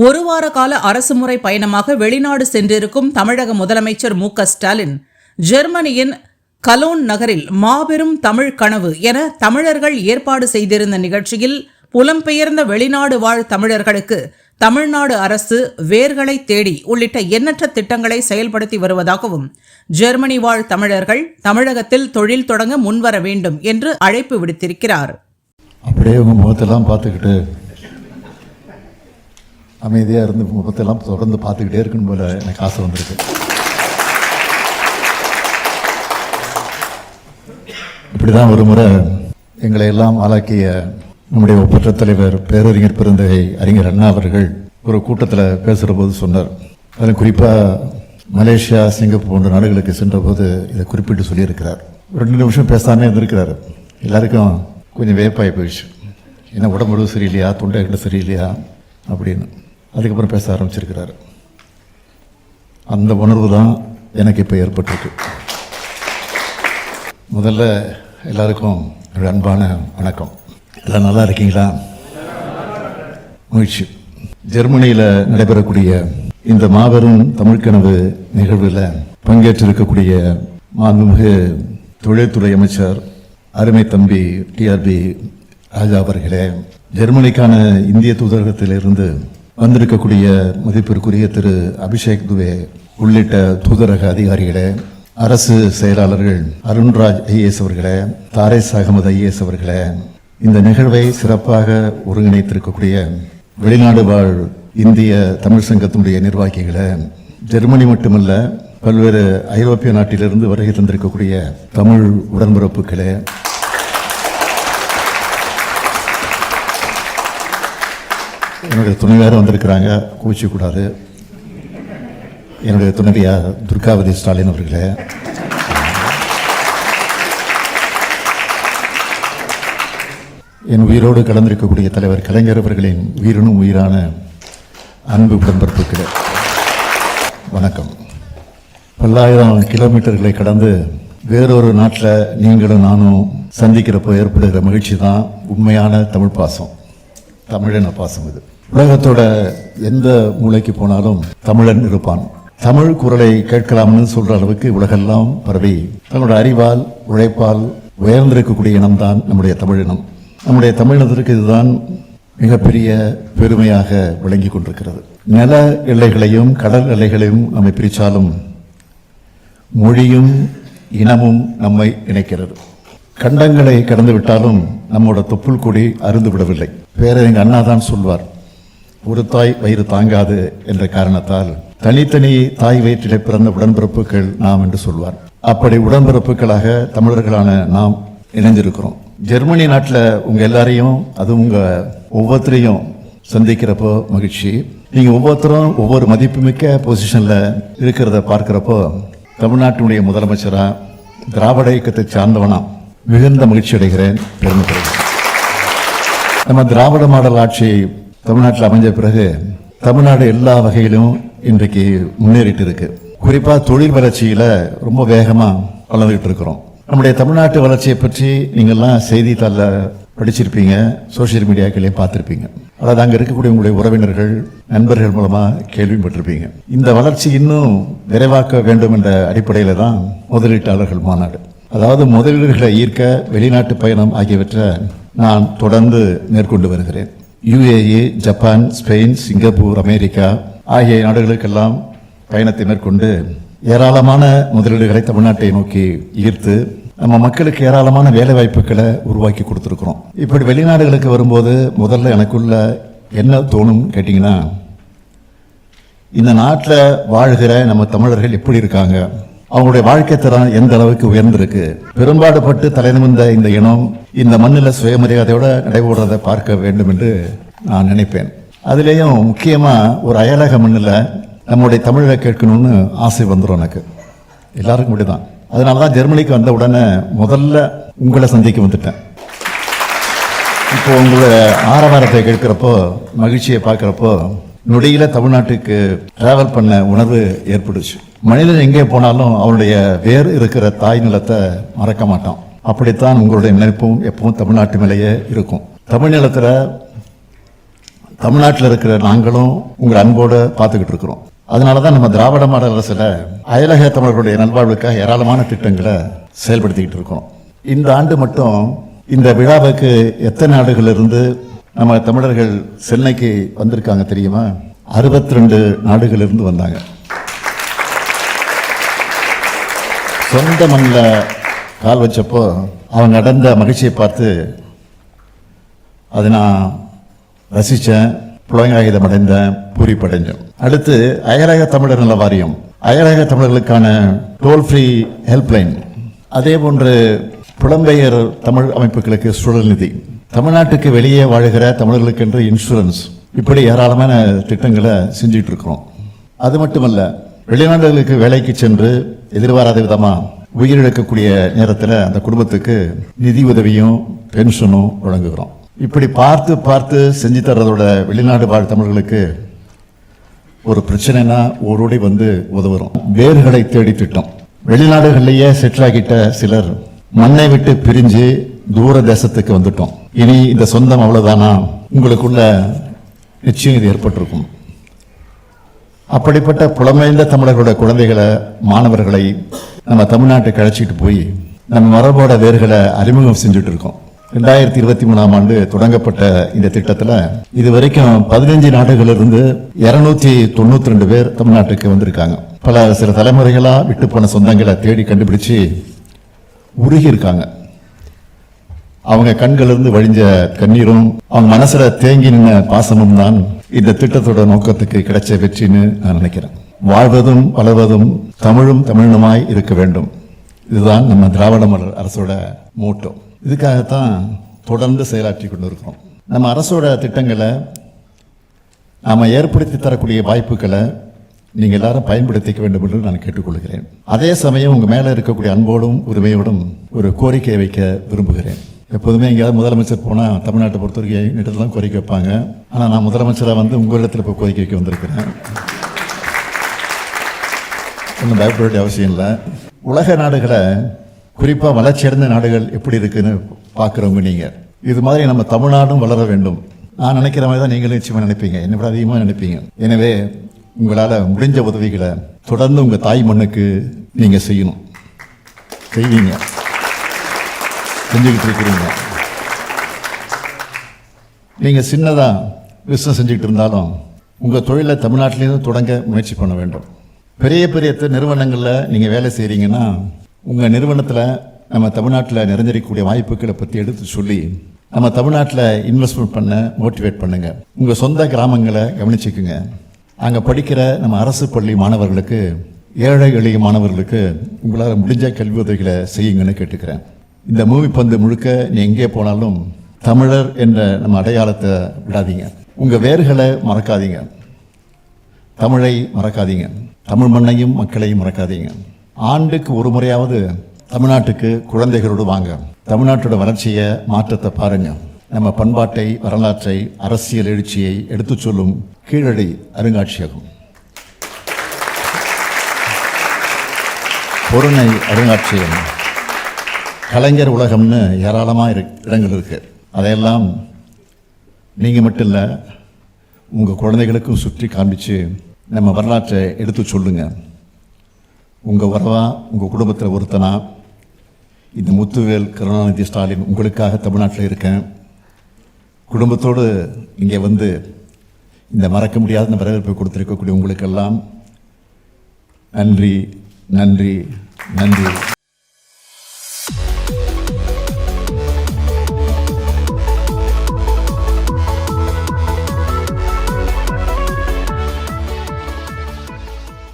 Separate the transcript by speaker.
Speaker 1: ஒரு வார கால அரசுமுறை பயணமாக வெளிநாடு சென்றிருக்கும் தமிழக முதலமைச்சர் மு ஸ்டாலின் ஜெர்மனியின் கலோன் நகரில் மாபெரும் தமிழ் கனவு என தமிழர்கள் ஏற்பாடு செய்திருந்த நிகழ்ச்சியில் புலம்பெயர்ந்த வெளிநாடு வாழ் தமிழர்களுக்கு தமிழ்நாடு அரசு வேர்களை தேடி உள்ளிட்ட எண்ணற்ற திட்டங்களை செயல்படுத்தி வருவதாகவும் ஜெர்மனி வாழ் தமிழர்கள் தமிழகத்தில் தொழில் தொடங்க முன்வர வேண்டும் என்று அழைப்பு விடுத்திருக்கிறார்.
Speaker 2: அப்படியே உங்க முகத்தெல்லாம் பார்த்துக்கிட்டு அமைதியாக இருந்து முகத்தெல்லாம் தொடர்ந்து பார்த்துக்கிட்டே இருக்கணும் போல எனக்கு ஆசை வந்திருக்கு. இப்படிதான் ஒரு முறை எங்களை எல்லாம் ஆளாக்கிய நம்முடைய ஒப்பற்ற தலைவர் பேரறிஞர் பெருந்தகை அறிஞர் அண்ணா அவர்கள் ஒரு கூட்டத்தில் பேசுகிற போது சொன்னார். அதில் குறிப்பாக மலேசியா சிங்கப்பூர் போன்ற நாடுகளுக்கு சென்றபோது இதை குறிப்பிட்டு சொல்லியிருக்கிறார். ரெண்டு நிமிஷம் பேசாமே இருந்திருக்கிறார். எல்லாருக்கும் கொஞ்சம் வேப்பாகி போயிடுச்சு. என்ன உடம்பு சரியில்லையா? தொண்டை கிட்ட சரியில்லையா? அப்படின்னு. அதுக்கப்புறம் பேச ஆரம்பிச்சிருக்கிறாரு. அந்த உணர்வு தான் எனக்கு இப்போ ஏற்பட்டிருக்கு. முதல்ல எல்லாருக்கும் அன்பான வணக்கம். எல்லாம் நல்லா இருக்கீங்களா? முயற்சி ஜெர்மனியில் நடைபெறக்கூடிய இந்த மாபெரும் தமிழ்கனவு நிகழ்வில் பங்கேற்றிருக்கக்கூடிய மாண்புமிகு தொழில்துறை அமைச்சர் அருமை தம்பி டிஆர்பி ராஜா அவர்களே ஜெர்மனிக்கான இந்திய தூதரகத்திலிருந்து வந்திருக்கக்கூடிய மதிப்பிற்குரிய திரு அபிஷேக் துவே உள்ளிட்ட தூதரக அதிகாரிகளே அரசு செயலாளர்கள் அருண்ராஜ் ஐஏஎஸ் அவர்களே தாரேஸ் அகமது ஐஏஎஸ் அவர்களே இந்த நிகழ்வை சிறப்பாக ஒருங்கிணைத்திருக்கக்கூடிய வெளிநாடு வாழ் இந்திய தமிழ் சங்கத்தினுடைய நிர்வாகிகளை ஜெர்மனி மட்டுமல்ல பல்வேறு ஐரோப்பிய நாட்டிலிருந்து வருகை தந்திருக்கக்கூடிய தமிழ் உடன்பிறப்புகளே என்னுடைய துணைவியார் வந்திருக்கிறாங்க கூச்சக்கூடாது என்னுடைய துணைவியார் துர்காவதி ஸ்டாலின் அவர்களே. என் உயிரோடு கலந்திருக்கக்கூடிய தலைவர் கலைஞர் அவர்களின் உயிரினும் உயிரான அன்பு உடன்பிறப்புகளே வணக்கம். பல்லாயிரம் கிலோமீட்டர்களை கடந்து வேறொரு நாட்டில் நீங்களும் நானும் சந்திக்கிறப்போ ஏற்படுகிற மகிழ்ச்சி தான் உண்மையான தமிழ் பாசம். தமிழின பாசம் இது. உலகத்தோட எந்த மூலைக்கு போனாலும் தமிழன் இருப்பான். தமிழ் குரலை கேட்கலாம்னு சொல்ற அளவுக்கு உலகெல்லாம் பரவி தங்களோட அறிவால் உழைப்பால் உயர்ந்திருக்கக்கூடிய இனம்தான் நம்முடைய தமிழினம் நம்முடைய தமிழினத்திற்கு இதுதான் மிகப்பெரிய பெருமையாக விளங்கி கொண்டிருக்கிறது. நில எல்லைகளையும் கடல் எல்லைகளையும் நம்மை பிரித்தாலும் மொழியும் இனமும் நம்மை இணைக்கிறது. கண்டங்களை கடந்து விட்டாலும் நம்மோட தொப்புள் கொடி அருந்து விடவில்லை பேரறிஞர் அண்ணா தான் சொல்வார். ஒரு தாய் வயிறு தாங்காது என்ற காரணத்தால் தனித்தனி தாய் வயிற்றிலே பிறந்த உடன்பிறப்புகள் நாம் என்று சொல்வார். அப்படி உடன்பிறப்புகளாக தமிழர்களான நாம் இணைஞ்சிருக்கிறோம் ஜெர்மனி நாட்டில் உங்கள் எல்லாரையும் அது உங்கள் ஒவ்வொருத்தரையும் சந்திக்கிறப்போ மகிழ்ச்சி. நீங்கள் ஒவ்வொருத்தரும் ஒவ்வொரு மதிப்புமிக்க பொசிஷனில் இருக்கிறத பார்க்குறப்போ தமிழ்நாட்டினுடைய முதலமைச்சராக திராவிட இயக்கத்தை சார்ந்தவனா மிகுந்த மகிழ்ச்சி அடைகிறேன் பெருமைப்படுகிறேன் நம்ம திராவிட மாடல் ஆட்சியை தமிழ்நாட்டில் அமைஞ்ச பிறகு தமிழ்நாடு எல்லா வகையிலும் இன்றைக்கு முன்னேறிட்டு இருக்கு குறிப்பா தொழில் வளர்ச்சியில ரொம்ப வேகமா வளர்ந்துகிட்டு இருக்கிறோம். நம்முடைய தமிழ்நாட்டு வளர்ச்சியை பற்றி நீங்கள்லாம் செய்தித்தாளில் படிச்சிருப்பீங்க சோஷியல் மீடியாக்களையும் பார்த்துருப்பீங்க. அதாவது அங்கே இருக்கக்கூடிய உங்களுடைய உறவினர்கள் நண்பர்கள் மூலமா கேள்விப்பட்டிருப்பீங்க. இந்த வளர்ச்சி இன்னும் விரைவாக்க வேண்டும் என்ற அடிப்படையில தான் முதலீட்டாளர்கள் மாநாடு. அதாவது முதலீடுகளை ஈர்க்க வெளிநாட்டு பயணம் ஆகியவற்றை நான் தொடர்ந்து மேற்கொண்டு வருகிறேன். UAE Japan Spain Singapore America ஆகிய நாடுகளுக்கெல்லாம் பயணத்தை மேற்கொண்டு ஏராளமான முதலீடுகளை தமிழ்நாட்டை நோக்கி ஈர்த்து நம்ம மக்களுக்கு ஏராளமான வேலை வாய்ப்புகளை உருவாக்கி கொடுத்துருக்குறோம். இப்படி வெளிநாடுகளுக்கு வரும்போது முதல்ல எனக்குள்ள என்ன தோணும் கேட்டிங்கன்னா இந்த நாட்டில் வாழ்கிற நம்ம தமிழர்கள் எப்படி இருக்காங்க? அவங்களுடைய வாழ்க்கை தரம் எந்த அளவுக்கு உயர்ந்திருக்கு? பெரும்பாடுபட்டு தலைநிமிர்ந்த இந்த இனம் இந்த மண்ணில் சுயமரியாதையோட நடைபெறுறதை பார்க்க வேண்டும் என்று நான் நினைப்பேன். அதுலேயும் முக்கியமாக ஒரு அயலக மண்ணில் நம்முடைய தமிழை கேட்கணும்னு ஆசை வந்துடும் எனக்கு. எல்லாருக்கும் இப்படிதான். அதனால தான் ஜெர்மனிக்கு வந்த உடனே முதல்ல உங்களை சந்திக்க வந்துட்டேன். இப்போ உங்களோட ஆரவாரத்தை கேட்குறப்போ மகிழ்ச்சியை பார்க்குறப்போ நொடியில தமிழ்நாட்டுக்கு டிராவல் பண்ண உணர்வு ஏற்படுச்சு மனிதன் எங்கே போனாலும் அவருடைய வேர் இருக்கிற தாய் நிலத்தை மறக்க மாட்டான். அப்படித்தான் உங்களுடைய நினைப்பும் எப்பவும் தமிழ்நாட்டு மேலேயே இருக்கும். தமிழ் நிலத்தில் தமிழ்நாட்டில் இருக்கிற நாங்களும் உங்கள் அன்போடு பார்த்துக்கிட்டு இருக்கிறோம். அதனால தான் நம்ம திராவிட மாடல் அரசில் அயலக தமிழர்களுடைய நல்வாழ்வுக்காக ஏராளமான திட்டங்களை செயல்படுத்திக்கிட்டு இருக்கோம் இந்த ஆண்டு மட்டும் இந்த விழாவுக்கு எத்தனை நாடுகளிலிருந்து நம்ம தமிழர்கள் சென்னைக்கு வந்திருக்காங்க தெரியுமா? அறுபத்தி ரெண்டு நாடுகளிலிருந்து வந்தாங்க. சொந்த மண்ணில் கால் வச்சப்போ அவங்க நடந்த மகிழ்ச்சியை பார்த்து அதை நான் ரசித்தேன் புலங்காயுதம் அடைந்தேன் பூரிப்படைஞ்சேன் அடுத்து அயலக தமிழர் நல வாரியம். அயலக தமிழர்களுக்கான டோல் ஃப்ரீ ஹெல்ப்லைன் அதே போன்று புலம்பெயர் தமிழ் அமைப்புகளுக்கு சுழல் நிதி. தமிழ்நாட்டுக்கு வெளியே வாழ்கிற தமிழர்களுக்கென்று இன்சூரன்ஸ் இப்படி ஏராளமான திட்டங்களை செஞ்சுட்டு இருக்கிறோம் அது மட்டுமல்ல வெளிநாடுகளுக்கு வேலைக்கு சென்று எதிர்பாராத விதமாக உயிரிழக்கக்கூடிய நேரத்தில் அந்த குடும்பத்துக்கு நிதி உதவியும் பென்ஷனும் வழங்குகிறோம். இப்படி பார்த்து பார்த்து செஞ்சு தர்றதோட வெளிநாடு வாழ் தமிழர்களுக்கு ஒரு பிரச்சனைனா ஓடோடி வந்து உதவுறோம். வேர்களை தேடி திட்டம். வெளிநாடுகளிலேயே செட்டில் ஆகிட்ட சிலர் மண்ணை விட்டு பிரிஞ்சு தூர தேசத்துக்கு வந்துட்டோம். இனி இந்த சொந்தம் அவ்வளவுதானா? உங்களுக்குள்ள நிச்சயம் இது ஏற்பட்டிருக்கும். அப்படிப்பட்ட புலமைந்த தமிழர்களோட குழந்தைகளை மாணவர்களை நம்ம தமிழ்நாட்டுக்கு அழைச்சிட்டு போய் நம்ம மரபோட வேர்களை அறிமுகம் செஞ்சுட்டு இருக்கோம். ரெண்டாயிரத்தி இருபத்தி மூணாம் ஆண்டு தொடங்கப்பட்ட இந்த திட்டத்தில் இது வரைக்கும் பதினஞ்சு நாடுகளிலிருந்து இருநூத்தி தொண்ணூத்தி ரெண்டு பேர் தமிழ்நாட்டுக்கு வந்திருக்காங்க. பல சில தலைமுறைகளாக விட்டு போன சொந்தங்களை தேடி கண்டுபிடிச்சு உருகி இருக்காங்க. அவங்க கண்களிலிருந்து வழிஞ்ச கண்ணீரும் அவங்க மனசுல தேங்கி நின்ன பாசமும் தான் இந்த திட்டத்தோட நோக்கத்துக்கு கிடைச்ச வெற்றின்னு நான் நினைக்கிறேன். வாழ்வதும் வளர்வதும் தமிழும் தமிழனுமாய் இருக்க வேண்டும். இதுதான் நம்ம திராவிட மலர் அரசோட மோட்டோ. இதுக்காகத்தான் தொடர்ந்து செயலாற்றி கொண்டு இருக்கிறோம் நம்ம அரசோட திட்டங்களை நாம் ஏற்படுத்தி தரக்கூடிய வாய்ப்புகளை நீங்கள் எல்லாரும் பயன்படுத்திக்க வேண்டும் என்று நான் கேட்டுக்கொள்கிறேன். அதே சமயம் உங்கள் மேலே இருக்கக்கூடிய அன்போடும் உரிமையோடும் ஒரு கோரிக்கை வைக்க விரும்புகிறேன். எப்போதுமே எங்கேயாவது முதலமைச்சர் போனால் தமிழ்நாட்டை பொறுத்த வரைக்கும் எங்கிட்ட தான் கோரிக்கை வைப்பாங்க. ஆனால் நான் முதலமைச்சராக வந்து உங்களிடத்துல இப்போ கோரிக்கை வைக்க வந்திருக்கிறேன். ஒன்றும் பயப்பட வேண்டிய அவசியம் இல்லை. உலக நாடுகளை குறிப்பாக வளர்ச்சியடைந்த நாடுகள் எப்படி இருக்குன்னு பார்க்குறவங்க நீங்கள் இது மாதிரி நம்ம தமிழ்நாடும் வளர வேண்டும். நான் நினைக்கிற மாதிரி தான் நீங்களும் நிச்சயமாக நினைப்பீங்க. என்னை விட அதிகமாக நினைப்பீங்க. எனவே உங்களால் முடிஞ்ச உதவிகளை தொடர்ந்து உங்கள் தாய் மண்ணுக்கு நீங்கள் செய்யணும். செய்வீங்க. செஞ்சுக்கிட்டு இருக்கிறீங்க. நீங்கள் சின்னதாக பிஸ்னஸ் செஞ்சுக்கிட்டு இருந்தாலும் உங்கள் தொழிலை தமிழ்நாட்டிலேருந்து தொடங்க முயற்சி பண்ண வேண்டும். பெரிய பெரிய நிறுவனங்களில் நீங்கள் வேலை செய்கிறீங்கன்னா உங்கள் நிறுவனத்தில் நம்ம தமிழ்நாட்டில் நிறைஞ்சிருக்கக்கூடிய வாய்ப்புகளை பற்றி எடுத்து சொல்லி நம்ம தமிழ்நாட்டில் இன்வெஸ்ட்மெண்ட் பண்ண மோட்டிவேட் பண்ணுங்கள் உங்கள் சொந்த கிராமங்களை கவனிச்சுக்குங்க. அங்கே படிக்கிற நம்ம அரசு பள்ளி மாணவர்களுக்கு ஏழை எளிய மாணவர்களுக்கு உங்களால் முடிஞ்ச கல்வி உதவிகளை செய்யுங்கன்னு கேட்டுக்கிறேன். இந்த மூவி பந்து முழுக்க நீ எங்கே போனாலும் தமிழர் என்ற நம்ம அடையாளத்தை விடாதீங்க. உங்கள் வேர்களை மறக்காதீங்க. தமிழை மறக்காதீங்க. தமிழ் மண்ணையும் மக்களையும் மறக்காதீங்க. ஆண்டுக்கு ஒரு முறையாவது தமிழ்நாட்டுக்கு குழந்தைகளோடு வாங்க. தமிழ்நாட்டோட வளர்ச்சியை மாற்றத்தை பாருங்க. நம்ம பண்பாட்டை வரலாற்றை அரசியல் எழுச்சியை எடுத்துச் சொல்லும் கீழடி அருங்காட்சியகம். பொருணை அருங்காட்சியகம். கலைஞர் உலகம்னு ஏராளமாக இரு இடங்கள் இருக்குது அதையெல்லாம் நீங்கள் மட்டும் இல்லை உங்கள் குழந்தைகளுக்கும் சுற்றி காமிச்சு நம்ம வரலாற்றை எடுத்து சொல்லுங்க. உங்கள் வரவா உங்கள் குடும்பத்தில் ஒருத்தனா இந்த முத்துவேல் கருணாநிதி ஸ்டாலின் உங்களுக்காக தமிழ்நாட்டில் இருக்கேன். குடும்பத்தோடு இங்கே வந்து இந்த மறக்க முடியாத இந்த வரவேற்பை கொடுத்துருக்கக்கூடிய உங்களுக்கெல்லாம் நன்றி நன்றி நன்றி.